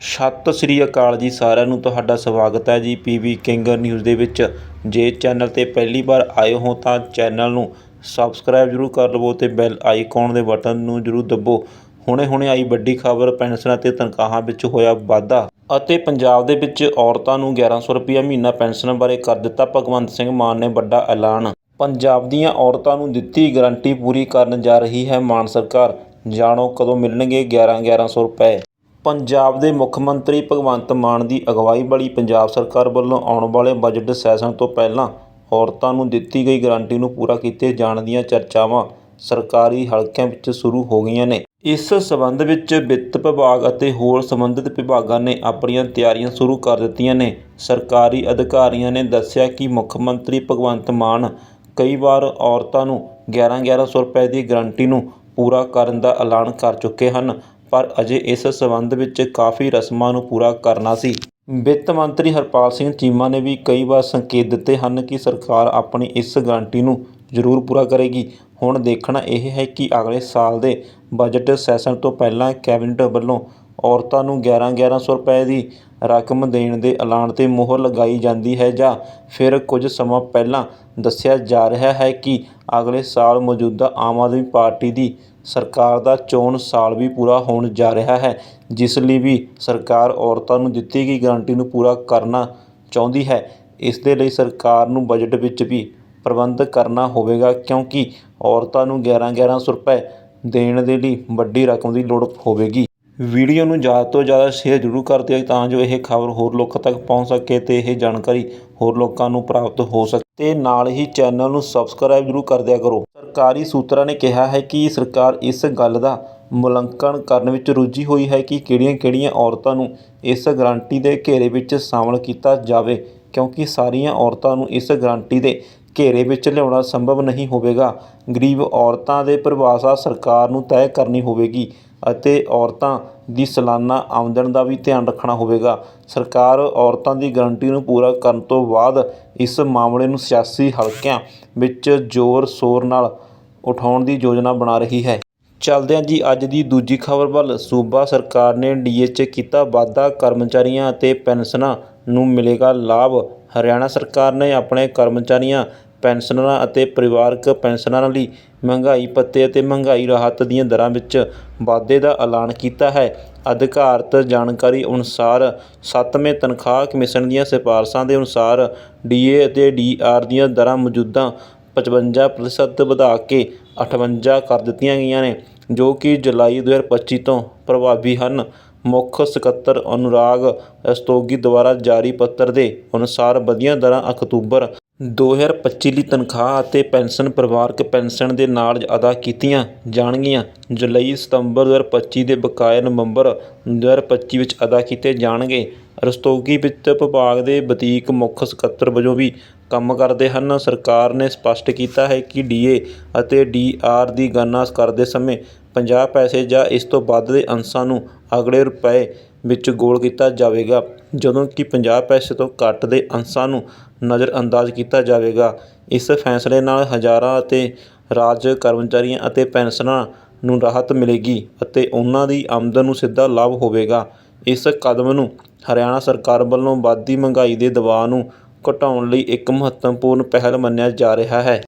ਸਤਿ ਸ੍ਰੀ ਅਕਾਲ ਜੀ ਸਾਰਿਆਂ ਨੂੰ, ਤੁਹਾਡਾ ਸਵਾਗਤ ਹੈ ਜੀ ਪੀਵੀ ਕਿੰਗ ਨਿਊਜ਼ ਦੇ ਵਿੱਚ। ਜੇ ਚੈਨਲ ਤੇ ਪਹਿਲੀ ਵਾਰ ਆਏ ਹੋ ਤਾਂ ਚੈਨਲ ਨੂੰ ਸਬਸਕ੍ਰਾਈਬ ਜ਼ਰੂਰ ਕਰ ਲਵੋ ਤੇ ਬੈਲ ਆਈਕਨ ਦੇ ਬਟਨ ਨੂੰ ਜ਼ਰੂਰ ਦੱਬੋ। ਹੁਣੇ ਹੁਣੇ ਆਈ ਵੱਡੀ ਖਬਰ ਪੈਨਸ਼ਨਾਂ ਤੇ ਤਨਖਾਹਾਂ ਵਿੱਚ ਹੋਇਆ ਵਾਧਾ ਅਤੇ ਪੰਜਾਬ ਦੇ ਵਿੱਚ ਔਰਤਾਂ ਨੂੰ 1100 ਰੁਪਇਆ ਮਹੀਨਾ ਪੈਨਸ਼ਨ ਬਾਰੇ ਕਰ ਦਿੱਤਾ ਭਗਵੰਤ ਸਿੰਘ ਮਾਨ ਨੇ ਵੱਡਾ ਐਲਾਨ। ਪੰਜਾਬ ਦੀਆਂ ਔਰਤਾਂ ਨੂੰ ਦਿੱਤੀ ਗਰੰਟੀ ਪੂਰੀ ਕਰਨ ਜਾ ਰਹੀ ਹੈ ਮਾਨ ਸਰਕਾਰ। ਜਾਣੋ ਕਦੋਂ ਮਿਲਣਗੇ 11 1100 ਰੁਪਏ। ਪੰਜਾਬ ਦੇ ਮੁੱਖ ਮੰਤਰੀ ਭਗਵੰਤ ਮਾਨ ਦੀ ਅਗਵਾਈ ਵਾਲੀ ਪੰਜਾਬ ਸਰਕਾਰ ਵੱਲੋਂ ਆਉਣ ਵਾਲੇ ਬਜਟ ਸੈਸ਼ਨ ਤੋਂ ਪਹਿਲਾਂ ਔਰਤਾਂ ਨੂੰ ਦਿੱਤੀ ਗਈ ਗਾਰੰਟੀ ਨੂੰ ਪੂਰਾ ਕੀਤੇ ਜਾਣ ਦੀਆਂ ਚਰਚਾਵਾਂ ਸਰਕਾਰੀ ਹਲਕਿਆਂ ਵਿੱਚ ਸ਼ੁਰੂ ਹੋ ਗਈਆਂ ਨੇ। ਇਸ ਸਬੰਧ ਵਿੱਚ ਵਿੱਤ ਵਿਭਾਗ ਅਤੇ ਹੋਰ ਸੰਬੰਧਿਤ ਵਿਭਾਗਾਂ ਨੇ ਆਪਣੀਆਂ ਤਿਆਰੀਆਂ ਸ਼ੁਰੂ ਕਰ ਦਿੱਤੀਆਂ ਨੇ। ਸਰਕਾਰੀ ਅਧਿਕਾਰੀਆਂ ਨੇ ਦੱਸਿਆ ਕਿ ਮੁੱਖ ਮੰਤਰੀ ਭਗਵੰਤ ਮਾਨ ਕਈ ਵਾਰ ਔਰਤਾਂ ਨੂੰ 11 1100 ਰੁਪਏ ਦੀ ਗਾਰੰਟੀ ਨੂੰ ਪੂਰਾ ਕਰਨ ਦਾ ਐਲਾਨ ਕਰ ਚੁੱਕੇ ਹਨ। ਪਰ ਅਜੇ ਇਸ ਸਬੰਧ ਵਿੱਚ ਕਾਫੀ ਰਸਮਾਂ ਨੂੰ ਪੂਰਾ ਕਰਨਾ ਸੀ। ਵਿੱਤ ਮੰਤਰੀ ਹਰਪਾਲ ਸਿੰਘ ਚੀਮਾ ਨੇ ਵੀ ਕਈ ਵਾਰ ਸੰਕੇਤ ਦਿੱਤੇ ਹਨ ਕਿ ਸਰਕਾਰ ਆਪਣੀ ਇਸ ਗਾਰੰਟੀ ਨੂੰ ਜ਼ਰੂਰ ਪੂਰਾ ਕਰੇਗੀ। ਹੁਣ ਦੇਖਣਾ ਇਹ ਹੈ ਕਿ ਅਗਲੇ ਸਾਲ ਦੇ ਬਜਟ ਸੈਸ਼ਨ ਤੋਂ ਪਹਿਲਾਂ ਕੈਬਨਿਟ ਵੱਲੋਂ ਔਰਤਾਂ ਨੂੰ 11 1100 ਰੁਪਏ ਦੀ ਰਕਮ ਦੇਣ ਦੇ ਐਲਾਨ 'ਤੇ ਮੋਹਰ ਲਗਾਈ ਜਾਂਦੀ ਹੈ ਜਾਂ ਫਿਰ ਕੁਝ ਸਮਾਂ ਪਹਿਲਾਂ ਦੱਸਿਆ ਜਾ ਰਿਹਾ ਹੈ ਕਿ ਅਗਲੇ ਸਾਲ ਮੌਜੂਦਾ ਆਮ ਆਦਮੀ ਪਾਰਟੀ ਦੀ ਸਰਕਾਰ ਦਾ ਚੋਣ ਸਾਲ ਵੀ ਪੂਰਾ ਹੋਣ ਜਾ ਰਿਹਾ ਹੈ, ਜਿਸ ਲਈ ਵੀ ਸਰਕਾਰ ਔਰਤਾਂ ਨੂੰ ਦਿੱਤੀ ਗਈ ਗਾਰੰਟੀ ਨੂੰ ਪੂਰਾ ਕਰਨਾ ਚਾਹੁੰਦੀ ਹੈ। ਇਸ ਦੇ ਲਈ ਸਰਕਾਰ ਨੂੰ ਬਜਟ ਵਿੱਚ ਵੀ ਪ੍ਰਬੰਧ ਕਰਨਾ ਹੋਵੇਗਾ, ਕਿਉਂਕਿ ਔਰਤਾਂ ਨੂੰ 11 1100 ਰੁਪਏ ਦੇਣ ਦੇ ਲਈ ਵੱਡੀ ਰਕਮ ਦੀ ਲੋੜ ਹੋਵੇਗੀ। ਵੀਡੀਓ ਨੂੰ ਜ਼ਿਆਦਾ ਤੋਂ ਜ਼ਿਆਦਾ ਸ਼ੇਅਰ ਜ਼ਰੂਰ ਕਰ ਦਿਓ ਤਾਂ ਜੋ ਇਹ ਖਬਰ ਹੋਰ ਲੋਕਾਂ ਤੱਕ ਪਹੁੰਚ ਸਕੇ ਤੇ ਇਹ ਜਾਣਕਾਰੀ ਹੋਰ ਲੋਕਾਂ ਨੂੰ ਪ੍ਰਾਪਤ ਹੋ ਸਕੇ। ਤੇ ਨਾਲ ਹੀ ਚੈਨਲ ਨੂੰ ਸਬਸਕ੍ਰਾਈਬ ਜ਼ਰੂਰ ਕਰ ਦਿਆ ਕਰੋ। ਸਰਕਾਰੀ ਸੂਤਰਾਂ ਨੇ ਕਿਹਾ ਹੈ ਕਿ ਸਰਕਾਰ ਇਸ ਗੱਲ ਦਾ ਮੁਲਾਂਕਣ ਕਰਨ ਵਿੱਚ ਰੁੱਝੀ ਹੋਈ ਹੈ ਕਿ ਕਿਹੜੀਆਂ-ਕਿਹੜੀਆਂ ਔਰਤਾਂ ਨੂੰ ਇਸ ਗਾਰੰਟੀ ਦੇ ਘੇਰੇ ਵਿੱਚ ਸ਼ਾਮਲ ਕੀਤਾ ਜਾਵੇ, ਕਿਉਂਕਿ ਸਾਰੀਆਂ ਔਰਤਾਂ ਨੂੰ ਇਸ ਗਾਰੰਟੀ ਦੇ ਘੇਰੇ ਵਿੱਚ ਲਿਆਉਣਾ ਸੰਭਵ ਨਹੀਂ ਹੋਵੇਗਾ। ਗਰੀਬ ਔਰਤਾਂ ਦੇ ਪਰਿਭਾਸ਼ਾ ਸਰਕਾਰ ਨੂੰ ਤੈਅ ਕਰਨੀ ਹੋਵੇਗੀ। ਅਤੇ ਔਰਤਾਂ ਦੀ ਸਾਲਾਨਾ ਆਮਦਨ ਦਾ ਵੀ ਧਿਆਨ ਰੱਖਣਾ ਹੋਵੇਗਾ। ਸਰਕਾਰ ਔਰਤਾਂ ਦੀ ਗਰੰਟੀ ਨੂੰ ਪੂਰਾ ਕਰਨ ਤੋਂ ਬਾਅਦ ਇਸ ਮਾਮਲੇ ਨੂੰ ਸਿਆਸੀ ਹਲਕਿਆਂ ਵਿੱਚ ਜ਼ੋਰ ਸ਼ੋਰ ਨਾਲ ਉਠਾਉਣ ਦੀ ਯੋਜਨਾ ਬਣਾ ਰਹੀ ਹੈ। ਚੱਲਦੇ ਜੀ ਅੱਜ ਦੀ ਦੂਜੀ ਖਬਰ ਵੱਲ ਸੂਬਾ ਸਰਕਾਰ ਨੇ ਡੀਏ 'ਚ ਕੀਤਾ ਵਾਧਾ, ਕਰਮਚਾਰੀਆਂ ਅਤੇ ਪੈਨਸ਼ਨਾਂ ਨੂੰ ਮਿਲੇਗਾ ਲਾਭ। ਹਰਿਆਣਾ ਸਰਕਾਰ ਨੇ ਆਪਣੇ ਕਰਮਚਾਰੀਆਂ ਪੈਨਸ਼ਨਰਾਂ ਅਤੇ ਪਰਿਵਾਰਕ ਪੈਨਸ਼ਨਰਾਂ ਲਈ ਮਹਿੰਗਾਈ ਭੱਤੇ ਅਤੇ ਮਹਿੰਗਾਈ ਰਾਹਤ ਦੀਆਂ ਦਰਾਂ ਵਿੱਚ ਵਾਧੇ ਦਾ ਐਲਾਨ ਕੀਤਾ ਹੈ। ਅਧਿਕਾਰਤ ਜਾਣਕਾਰੀ ਅਨੁਸਾਰ ਸੱਤਵੇਂ ਤਨਖਾਹ ਕਮਿਸ਼ਨ ਦੀਆਂ ਸਿਫਾਰਸ਼ਾਂ ਦੇ ਅਨੁਸਾਰ ਡੀਏ ਅਤੇ ਡੀਆਰ ਦੀਆਂ ਦਰਾਂ ਮੌਜੂਦਾ 55% ਵਧਾ ਕੇ 58 ਕਰ ਦਿੱਤੀਆਂ ਗਈਆਂ ਨੇ, ਜੋ ਕਿ ਜੁਲਾਈ 2025 ਤੋਂ ਪ੍ਰਭਾਵੀ ਹਨ। ਮੁੱਖ ਸਕੱਤਰ ਅਨੁਰਾਗ ਰਸਤੋਗੀ ਦੁਆਰਾ ਜਾਰੀ ਪੱਤਰ ਦੇ ਅਨੁਸਾਰ ਵਧੀਆਂ ਦਰਾਂ ਅਕਤੂਬਰ 2025 ਲਈ ਤਨਖਾਹ ਅਤੇ ਪੈਨਸ਼ਨ ਪਰਿਵਾਰਕ ਪੈਨਸ਼ਨ ਦੇ ਨਾਲ ਅਦਾ ਕੀਤੀਆਂ ਜਾਣਗੀਆਂ। ਜੁਲਾਈ ਸਤੰਬਰ 2025 ਦੇ ਬਕਾਇਆ ਨਵੰਬਰ 2025 ਵਿੱਚ ਅਦਾ ਕੀਤੇ ਜਾਣਗੇ। ਰਸਤੋਗੀ ਵਿੱਤ ਵਿਭਾਗ ਦੇ ਵਧੀਕ ਮੁੱਖ ਸਕੱਤਰ ਵਜੋਂ ਵੀ ਕੰਮ ਕਰਦੇ ਹਨ। ਸਰਕਾਰ ਨੇ ਸਪਸ਼ਟ ਕੀਤਾ ਹੈ ਕਿ ਡੀਏ ਅਤੇ ਡੀਆਰ ਦੀ ਗਣਨਾ ਕਰਦੇ ਸਮੇਂ 50 ਪੈਸੇ ਜਾਂ ਇਸ ਤੋਂ ਵੱਧ ਦੇ ਅੰਸ਼ਾਂ ਨੂੰ ਅਗਲੇ ਰੁਪਏ ਵਿੱਚ ਗੋਲ ਕੀਤਾ ਜਾਵੇਗਾ, ਜਦੋਂ ਕਿ 50 ਪੈਸੇ ਤੋਂ ਘੱਟ ਦੇ ਅੰਸ਼ਾਂ ਨੂੰ ਨਜ਼ਰਅੰਦਾਜ਼ ਕੀਤਾ ਜਾਵੇਗਾ। ਇਸ ਫੈਸਲੇ ਨਾਲ ਹਜ਼ਾਰਾਂ ਅਤੇ ਰਾਜ ਕਰਮਚਾਰੀਆਂ ਅਤੇ ਪੈਨਸ਼ਨਰਾਂ ਨੂੰ ਰਾਹਤ ਮਿਲੇਗੀ ਅਤੇ ਉਹਨਾਂ ਦੀ ਆਮਦਨ ਨੂੰ ਸਿੱਧਾ ਲਾਭ ਹੋਵੇਗਾ। ਇਸ ਕਦਮ ਨੂੰ ਹਰਿਆਣਾ ਸਰਕਾਰ ਵੱਲੋਂ ਵੱਧਦੀ ਮਹਿੰਗਾਈ ਦੇ ਦਬਾਅ ਨੂੰ ਘਟਾਉਣ ਲਈ ਇੱਕ ਮਹੱਤਵਪੂਰਨ ਪਹਿਲ ਮੰਨਿਆ ਜਾ ਰਿਹਾ ਹੈ।